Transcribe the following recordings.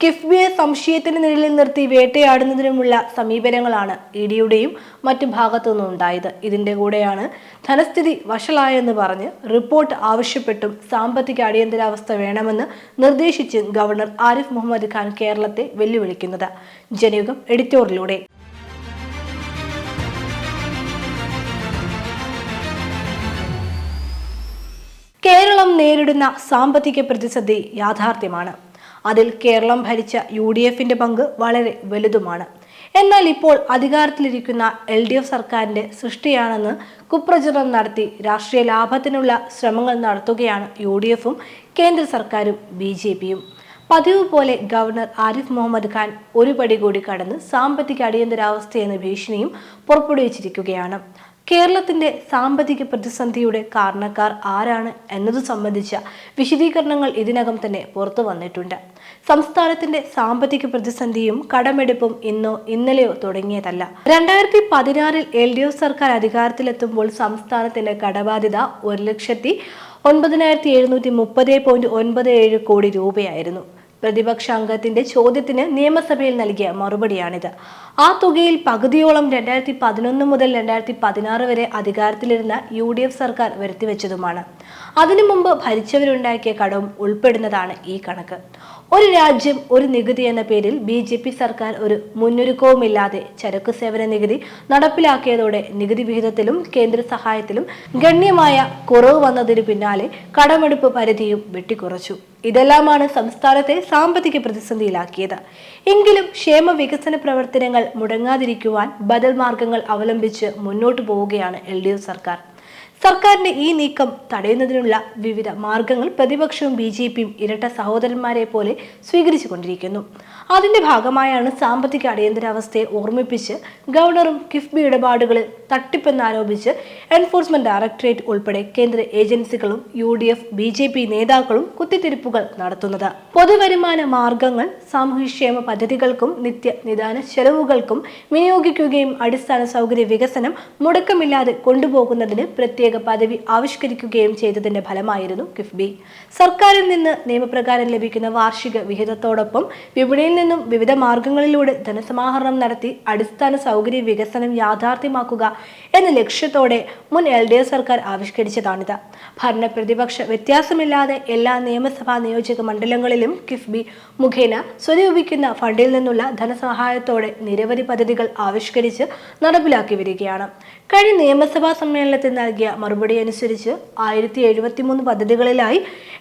കിഫ്ബിയെ സംശയത്തിന് നിഴലിൽ നിർത്തി വേട്ടയാടുന്നതിനുമുള്ള സമീപനങ്ങളാണ് ഇ ഡിയുടെയും മറ്റു ഭാഗത്തു നിന്നുണ്ടായത് ഇതിന്റെ കൂടെയാണ് ധനസ്ഥിതി വഷളായെന്ന് പറഞ്ഞ് റിപ്പോർട്ട് ആവശ്യപ്പെട്ടും സാമ്പത്തിക അടിയന്തരാവസ്ഥ വേണമെന്ന് നിർദ്ദേശിച്ച് ഗവർണർ ആരിഫ് മുഹമ്മദ് ഖാൻ കേരളത്തെ വെല്ലുവിളിക്കുന്നത്. ജനയുഗം എഡിറ്റോറിലൂടെ. കേരളം നേരിടുന്ന സാമ്പത്തിക പ്രതിസന്ധി യാഥാർത്ഥ്യമാണ്. അതിൽ കേരളം ഭരിച്ച യു ഡി എഫിന്റെ പങ്ക് വളരെ വലുതുമാണ്. എന്നാൽ ഇപ്പോൾ അധികാരത്തിലിരിക്കുന്ന എൽ ഡി എഫ് സർക്കാരിന്റെ സൃഷ്ടിയാണെന്ന് കുപ്രചരണം നടത്തി രാഷ്ട്രീയ ലാഭത്തിനുള്ള ശ്രമങ്ങൾ നടത്തുകയാണ് യു ഡി എഫും കേന്ദ്ര സർക്കാരും ബി ജെ പിയും പതിവ് പോലെ ഗവർണർ ആരിഫ് മുഹമ്മദ് ഖാൻ ഒരു പടി കൂടി കടന്ന് സാമ്പത്തിക അടിയന്തരാവസ്ഥയെന്ന ഭീഷണിയും പുറപ്പെടുവിച്ചിരിക്കുകയാണ്. കേരളത്തിന്റെ സാമ്പത്തിക പ്രതിസന്ധിയുടെ കാരണക്കാർ ആരാണ് എന്നതു സംബന്ധിച്ച വിശദീകരണങ്ങൾ ഇതിനകം തന്നെ പുറത്തു വന്നിട്ടുണ്ട്. സംസ്ഥാനത്തിന്റെ സാമ്പത്തിക പ്രതിസന്ധിയും കടമെടുപ്പും ഇന്നോ ഇന്നലെയോ തുടങ്ങിയതല്ല. രണ്ടായിരത്തി പതിനാറിൽ എൽ ഡി എഫ് സർക്കാർ അധികാരത്തിലെത്തുമ്പോൾ സംസ്ഥാനത്തിന്റെ കടബാധ്യത ഒരു ലക്ഷത്തി ഒൻപതിനായിരത്തി എഴുന്നൂറ്റി മുപ്പത് പോയിന്റ് ഒൻപത് ഏഴ് കോടി രൂപയായിരുന്നു. പ്രതിപക്ഷ അംഗത്തിന്റെ ചോദ്യത്തിന് നിയമസഭയിൽ നൽകിയ മറുപടിയാണിത്. ആ തുകയിൽ പകുതിയോളം രണ്ടായിരത്തി പതിനൊന്ന് മുതൽ രണ്ടായിരത്തി പതിനാറ് വരെ അധികാരത്തിലിരുന്ന യു ഡി എഫ് സർക്കാർ വരുത്തിവെച്ചതുമാണ്. അതിനു മുമ്പ് ഭരിച്ചവരുണ്ടാക്കിയ കടവും ഉൾപ്പെടുന്നതാണ് ഈ കണക്ക്. ഒരു രാജ്യം ഒരു നികുതി എന്ന പേരിൽ ബി ജെ പി സർക്കാർ ഒരു മുന്നൊരുക്കവുമില്ലാതെ ചരക്കു സേവന നികുതി നടപ്പിലാക്കിയതോടെ നികുതി വിഹിതത്തിലും കേന്ദ്ര സഹായത്തിലും ഗണ്യമായ കുറവ് വന്നതിന് പിന്നാലെ കടമെടുപ്പ് പരിധിയും വെട്ടിക്കുറച്ചു. ഇതെല്ലാമാണ് സംസ്ഥാനത്തെ സാമ്പത്തിക പ്രതിസന്ധിയിലാക്കിയത്. എങ്കിലും ക്ഷേമ വികസന പ്രവർത്തനങ്ങൾ മുടങ്ങാതിരിക്കുവാൻ ബദൽ മാർഗങ്ങൾ അവലംബിച്ച് മുന്നോട്ടു പോവുകയാണ് എൽ സർക്കാർ. സർക്കാരിന്റെ ഈ നീക്കം തടയുന്നതിനുള്ള വിവിധ മാർഗങ്ങൾ പ്രതിപക്ഷവും ബി ജെ പിയും ഇരട്ട സഹോദരന്മാരെ പോലെ സ്വീകരിച്ചുകൊണ്ടിരിക്കുന്നു. അതിന്റെ ഭാഗമായാണ് സാമ്പത്തിക അടിയന്തരാവസ്ഥയെ ഓർമ്മിപ്പിച്ച് ഗവർണറും കിഫ്ബി ഇടപാടുകളിൽ തട്ടിപ്പെന്നാരോപിച്ച് എൻഫോഴ്സ്മെന്റ് ഡയറക്ടറേറ്റ് ഉൾപ്പെടെ കേന്ദ്ര ഏജൻസികളും U D F B J P നേതാക്കളും കുത്തിത്തിരിപ്പുകൾ നടത്തുന്നത്. പൊതുവരുമാന മാർഗങ്ങൾ സാമൂഹ്യക്ഷേമ പദ്ധതികൾക്കും നിത്യ നിദാന ചെലവുകൾക്കും വിനിയോഗിക്കുകയും അടിസ്ഥാന സൗകര്യ വികസനം മുടക്കമില്ലാതെ കൊണ്ടുപോകുന്നതിന് പ്രത്യേക പദവി ആവിഷ്കരിക്കുകയും ചെയ്തതിന്റെ ഫലമായിരുന്നു കിഫ്ബി. സർക്കാരിൽ നിന്ന് നിയമപ്രകാരം ലഭിക്കുന്ന വാർഷിക വിഹിതത്തോടൊപ്പം വിപണിയിൽ നിന്നും വിവിധ മാർഗങ്ങളിലൂടെ ധനസമാഹരണം നടത്തി അടിസ്ഥാന സൗകര്യ വികസനം യാഥാർത്ഥ്യമാക്കുക എന്ന ലക്ഷ്യത്തോടെ മുൻ എൽ ഡി എഫ് സർക്കാർ ആവിഷ്കരിച്ചതാണിത്. ഭരണ പ്രതിപക്ഷ വ്യത്യാസമില്ലാതെ എല്ലാ നിയമസഭാ നിയോജക മണ്ഡലങ്ങളിലും കിഫ്ബി മുഖേന സ്വരൂപിക്കുന്ന ഫണ്ടിൽ നിന്നുള്ള ധനസഹായത്തോടെ നിരവധി പദ്ധതികൾ ആവിഷ്കരിച്ച് നടപ്പിലാക്കി വരികയാണ്. കഴിഞ്ഞ നിയമസഭാ സമ്മേളനത്തിൽ നൽകിയ മറുപടി അനുസരിച്ച് ആയിരത്തി എഴുപത്തി മൂന്ന് പദ്ധതികളിലായി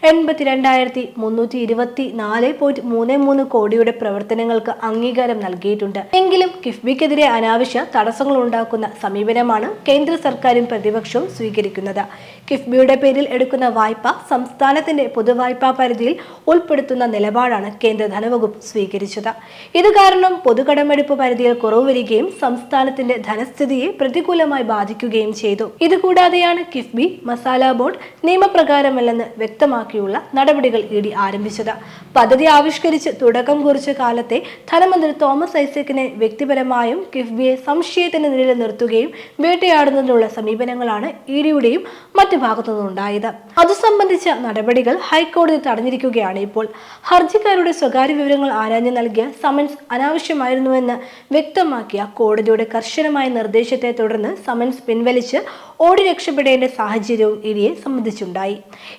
എൺപത്തിരണ്ടായിരത്തി മുന്നൂറ്റി ഇരുപത്തി നാല് പോയിന്റ് മൂന്ന് മൂന്ന് കോടിയുടെ പ്രവർത്തനങ്ങൾക്ക് അംഗീകാരം നൽകിയിട്ടുണ്ട്. എങ്കിലും കിഫ്ബിക്കെതിരെ അനാവശ്യ തടസ്സങ്ങൾ ഉണ്ടാക്കുന്ന സമീപനമാണ് കേന്ദ്ര സർക്കാരും പ്രതിപക്ഷവും സ്വീകരിക്കുന്നത്. കിഫ്ബിയുടെ പേരിൽ എടുക്കുന്ന വായ്പ സംസ്ഥാനത്തിന്റെ പൊതുവായ്പാ പരിധിയിൽ ഉൾപ്പെടുത്തുന്ന നിലപാടാണ് കേന്ദ്ര ധനവകുപ്പ് സ്വീകരിച്ചത്. ഇത് കാരണം പൊതുകടമെടുപ്പ് പരിധിയിൽ കുറവ് വരികയും സംസ്ഥാനത്തിന്റെ ധനസ്ഥിതിയെ പ്രതികൂലമായി ബാധിക്കുകയും ചെയ്തു. ഇതുകൂടാതെയാണ് കിഫ്ബി മസാല ബോർഡ് നിയമപ്രകാരമല്ലെന്ന് വ്യക്തമാക്കിയുള്ള നടപടികൾ ഇ ഡി ആരംഭിച്ചത്. പദ്ധതി ആവിഷ്കരിച്ച് തുടക്കം കുറിച്ച കാലത്തെ ധനമന്ത്രി തോമസ് ഐസക്കിനെ വ്യക്തിപരമായും കിഫ്ബിയെ സംശയത്തിന് നിലയിൽ നിർത്തുകയും വേട്ടയാടുന്നതിനുള്ള സമീപനങ്ങളാണ് ഇ ഡിയുടെയും മറ്റു ഭാഗത്തുനിന്നുണ്ടായത് അത് സംബന്ധിച്ച നടപടികൾ ഹൈക്കോടതി തടഞ്ഞിരിക്കുകയാണ് ഇപ്പോൾ. ഹർജിക്കാരുടെ സ്വകാര്യ വിവരങ്ങൾ ആരാഞ്ഞു നൽകിയ സമൻസ് അനാവശ്യമായിരുന്നുവെന്ന് വ്യക്തമാക്കിയ കോടതിയുടെ കർശനമായ നിർദ്ദേശത്തെ തുടർന്ന് സമൻസ് പിൻവലിച്ച് ഓടി രക്ഷപ്പെടേണ്ട സാഹചര്യവും ഇടിയെ സംബന്ധിച്ചുണ്ടായി.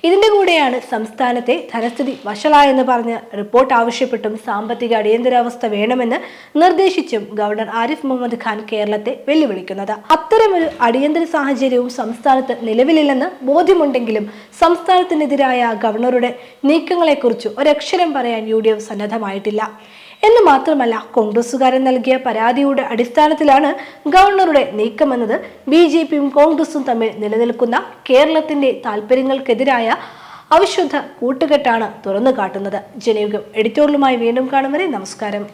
ഇതിന്റെ കൂടെയാണ് സംസ്ഥാനത്തെ ധനസ്ഥിതി വഷളായെന്ന് പറഞ്ഞ് റിപ്പോർട്ട് ആവശ്യപ്പെട്ടും സാമ്പത്തിക അടിയന്തരാവസ്ഥ വേണമെന്ന് നിർദ്ദേശിച്ചും ഗവർണർ ആരിഫ് മുഹമ്മദ് ഖാൻ കേരളത്തെ വെല്ലുവിളിക്കുന്നത്. അത്തരമൊരു അടിയന്തര സാഹചര്യവും സംസ്ഥാനത്ത് നിലവിലില്ലെന്ന് ബോധ്യമുണ്ടെങ്കിലും സംസ്ഥാനത്തിനെതിരായ ഗവർണറുടെ നീക്കങ്ങളെക്കുറിച്ച് ഒരക്ഷരം പറയാൻ യു ഡി എഫ് സന്നദ്ധമായിട്ടില്ല. എന്ന് മാത്രമല്ല കോൺഗ്രസുകാരൻ നൽകിയ പരാതിയുടെ അടിസ്ഥാനത്തിലാണ് ഗവർണറുടെ നീക്കമെന്നത്. ബി ജെ പിയും കോൺഗ്രസും തമ്മിൽ നിലനിൽക്കുന്ന കേരളത്തിന്റെ താല്പര്യങ്ങൾക്കെതിരായ അവിശുദ്ധ കൂട്ടുകെട്ടാണ് തുറന്നു കാട്ടുന്നത് ജനയുഗം എഡിറ്റോറിയലുമായി വീണ്ടും കാണും വരെ. നമസ്കാരം.